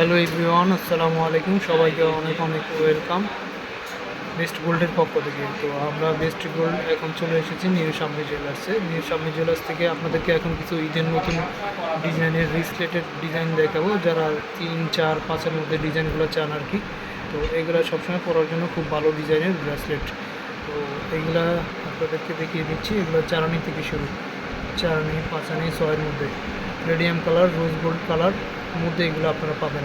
Hello everyone আসসালামু আলাইকুম। সবাইকে অনেক অনেক ওয়েলকাম বেস্ট গোল্ডের পক্ষ থেকে। তো আমরা বেস্ট গোল্ড এখন চলে এসেছি নিউ সামনে জুয়েলার্সে নিউ সামনে জুয়েলার্স থেকে আপনাদেরকে এখন কিছু ঈদের নতুন ডিজাইনের রিসলেটেড ডিজাইন দেখাবো। যারা তিন, চার, পাঁচের মধ্যে ডিজাইনগুলো চান আর কি। তো এগুলো সবসময় পরার জন্য খুব ভালো ডিজাইনের ব্রেসলেট তো এগুলা আপনাদেরকে দেখিয়ে দিচ্ছি। এগুলো চারানি থেকে শুরু। চারানি পাঁচানি ছয়ের মধ্যে। Radium colour rose gold colour মধ্যে এগুলো আপনারা পাবেন।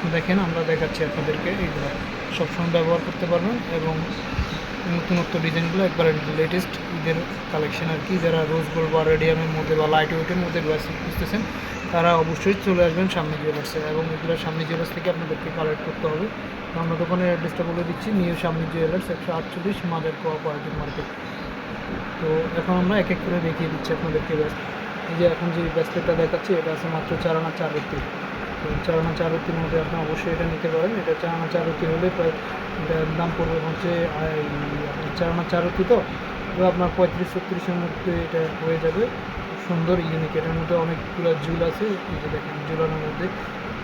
তো দেখেন, আমরা দেখাচ্ছি আপনাদেরকে এগুলো। সবসময় ব্যবহার করতে পারবেন এবং নতুনত্ব ডিজাইনগুলো একবারে লেটেস্ট ঈদের কালেকশন আর কি। যারা রোজ গোল্ড বা রেডিয়ামের মধ্যে বা লাইট ওয়েটের মধ্যে খুঁজতেছেন, তারা অবশ্যই চলে আসবেন সামনে জুয়েলার্সে এবং এগুলো সামনে জুয়েলার্স থেকে আপনাদেরকে কালেক্ট করতে হবে। আমরা দোকানের অ্যাড্রেসটা বলে দিচ্ছি, নিউ সামনে জুয়েলার্স একশো আটচল্লিশ মাদার কোঅপারেটিভ মার্কেট তো এখন আমরা এক এক করে দেখিয়ে দিচ্ছি আপনাদেরকে এই যে এখন যে ব্যাসলেটটা দেখাচ্ছি, এটা আছে মাত্র চার আনা চার রুটি তো চার আনা চার রুটির মধ্যে আপনি অবশ্যই এটা নিতে পারেন। এটা চার আনা চার রুটি হলে প্রায় এটার দাম পড়বে হচ্ছে এই চার আনা চার রুটি তো আপনার পঁয়ত্রিশ ছত্রিশের মধ্যে এটা হয়ে যাবে। সুন্দর ইউনিক এটার মধ্যে অনেকগুলো জুল আছে। এই যে দেখেন জুলানোর মধ্যে।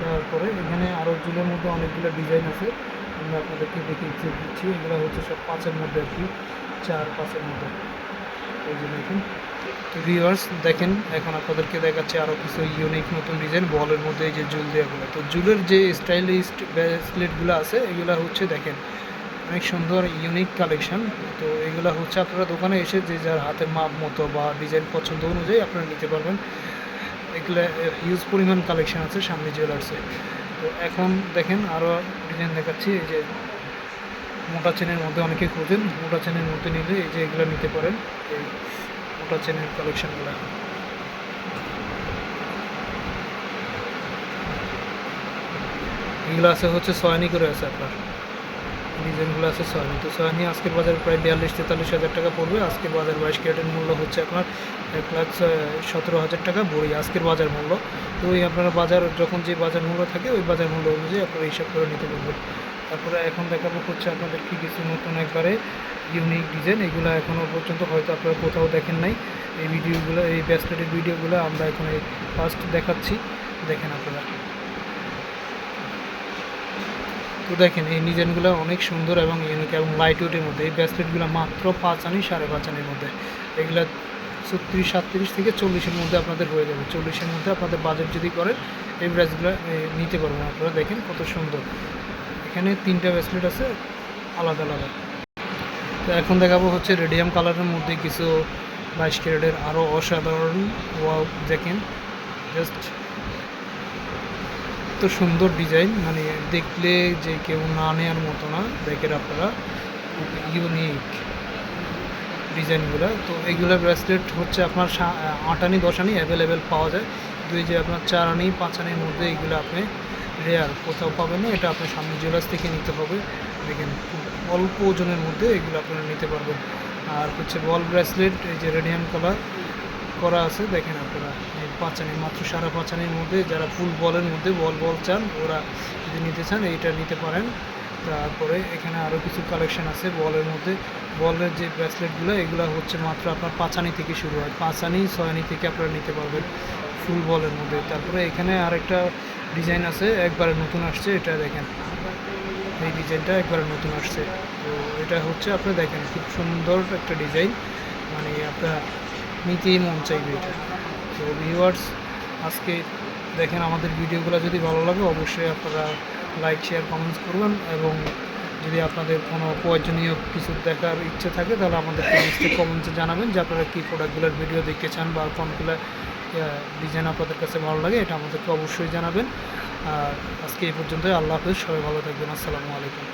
তারপরে এখানে আরও জুলের মধ্যে অনেকগুলো ডিজাইন আছে। আমি আপনাদেরকে দেখিয়ে দিচ্ছি। এগুলো হচ্ছে সব পাঁচের মধ্যে আর কি, চার পাঁচের মধ্যে। এই যে দেখেন। ভিউয়ার্স দেখেন, এখন আপনাদেরকে দেখাচ্ছে আরও কিছু ইউনিক নতুন ডিজাইন বলের মধ্যে এই যে জুল দেওয়াগুলো তো জুলের যে স্টাইলিস্ট ব্রেসলেটগুলো আছে, এগুলো হচ্ছে দেখেন, অনেক সুন্দর ইউনিক কালেকশন তো এগুলো হচ্ছে আপনারা দোকানে এসে যে যার হাতের মাপ মতো বা ডিজাইন পছন্দ অনুযায়ী আপনারা নিতে পারবেন। এগুলো হিউজ পরিমাণ কালেকশন আছে সামনে জুয়েলার্সে তো এখন দেখেন আরও ডিজাইন দেখাচ্ছি, এই যে মোটা চেনের মধ্যে অনেকে খোঁজেন, মোটা চেনের মধ্যে নিলে এই যে এগুলো নিতে পারেন। মোটা চেনের কালেকশনগুলো এগুলো আছে হচ্ছে সয়ানি করে আছে আপনার। ডিজাইনগুলো আছে সয়ানি। তো সয়ানি আজকের বাজারে প্রায় বিয়াল্লিশ তেতাল্লিশ হাজার টাকা পড়বে। আজকের বাজার বাইশ ক্যারেটের মূল্য হচ্ছে আপনার এক লাখ সতেরো হাজার টাকা বড়ি আজকের বাজার মূল্য। তো ওই আপনারা বাজার যখন যে বাজার মূল্য থাকে, ওই বাজার মূল্য অনুযায়ী আপনারা হিসাব করে নিতে পারবেন। তারপরে এখন দেখাবো হচ্ছে আপনাদের কি কিছু নতুন একবারে ইউনিক ডিজাইন এগুলো এখনও পর্যন্ত হয়তো আপনারা কোথাও দেখেন নাই। এই ভিডিওগুলো এই ব্যাসলেটের ভিডিওগুলো আমরা এখন এই ফার্স্ট দেখাচ্ছি। দেখেন আপনারা। তো দেখেন, এই ডিজাইনগুলো অনেক সুন্দর এবং ইউনিক এবং লাইট ওয়েটের মধ্যে। এই ব্যাসলেটগুলো মাত্র পাঁচ আনি, সাড়ে পাঁচ আনির মধ্যে। এগুলো ছত্রিশ, সাতত্রিশ থেকে চল্লিশের মধ্যে আপনাদের হয়ে যাবে। চল্লিশের মধ্যে আপনাদের বাজেট যদি করেন, এই ব্রাসগুলো নিতে পারবেন আপনারা। দেখেন কত সুন্দর। এখানে তিনটা ব্রেসলেট আছে, আলাদা আলাদা। তো এখন দেখাবো হচ্ছে রেডিয়াম কালারের মধ্যে কিছু বাইশ ক্যারেটের আরও অসাধারণ ওয়াও দেখেন। জাস্ট এত সুন্দর ডিজাইন মানে দেখলে যে কেউ না নেওয়ার মতো না, দেখেন আপনারা। ইউনিক ডিজাইনগুলো তো এইগুলো ব্রেসলেট হচ্ছে আপনার সা- দশ আনি অ্যাভেলেবেল পাওয়া যায়। দুই যে আপনার চার আনি, পাঁচ আনির মধ্যে এইগুলো আপনি রেয়ার কোথাও পাবেন না, এটা আপনার সামনে জুয়েলার্স থেকে নিতে হবে। দেখেন, খুব অল্প ওজনের মধ্যে এগুলো আপনারা নিতে পারবেন। আর হচ্ছে বল ব্রেসলেট এই যে রেডিয়াম কালার করা আছে, দেখেন আপনারা, এই পাঁচানি, মাত্র সারা পাঁচানির মধ্যে যারা ফুল বলের মধ্যে বল বল চান, ওরা যদি নিতে চান, এইটা নিতে পারেন। তারপরে এখানে আরও কিছু কালেকশন আছে বলের মধ্যে। বলের যে ব্রেসলেটগুলো এগুলো হচ্ছে মাত্র আপনার পাঁচানি থেকে শুরু হয়। পাঁচানি, ছয়ানি থেকে আপনারা নিতে পারবেন ফুল বলের মধ্যে। তারপরে এখানে আরেকটা ডিজাইন আছে, একবারে নতুন আসছে, এটা দেখেন। এই ডিজাইনটা একবারে নতুন আসছে। তো এটা হচ্ছে আপনি দেখেন, খুব সুন্দর একটা ডিজাইন। মানে আপনার নিতেই মন চাইবে এটা। তো ভিউয়ার্স আজকে দেখেন আমাদের ভিডিওগুলো যদি ভালো লাগে, অবশ্যই আপনারা লাইক শেয়ার কমেন্টস করবেন এবং যদি আপনাদের কোনো প্রয়োজনীয় কিছু দেখার ইচ্ছে থাকে, তাহলে আমাদেরকে নিশ্চয়ই কমেন্টসে জানাবেন যে আপনারা কী প্রোডাক্টগুলোর ভিডিও দেখতে চান বা কোনগুলো ডিজাইন আপনাদের কাছে ভালো লাগে, এটা আমাদেরকে অবশ্যই জানাবেন। আর আজকে এই পর্যন্তই, আল্লাহ হাফেজ, সবাই ভালো থাকবেন, আসসালামু আলাইকুম।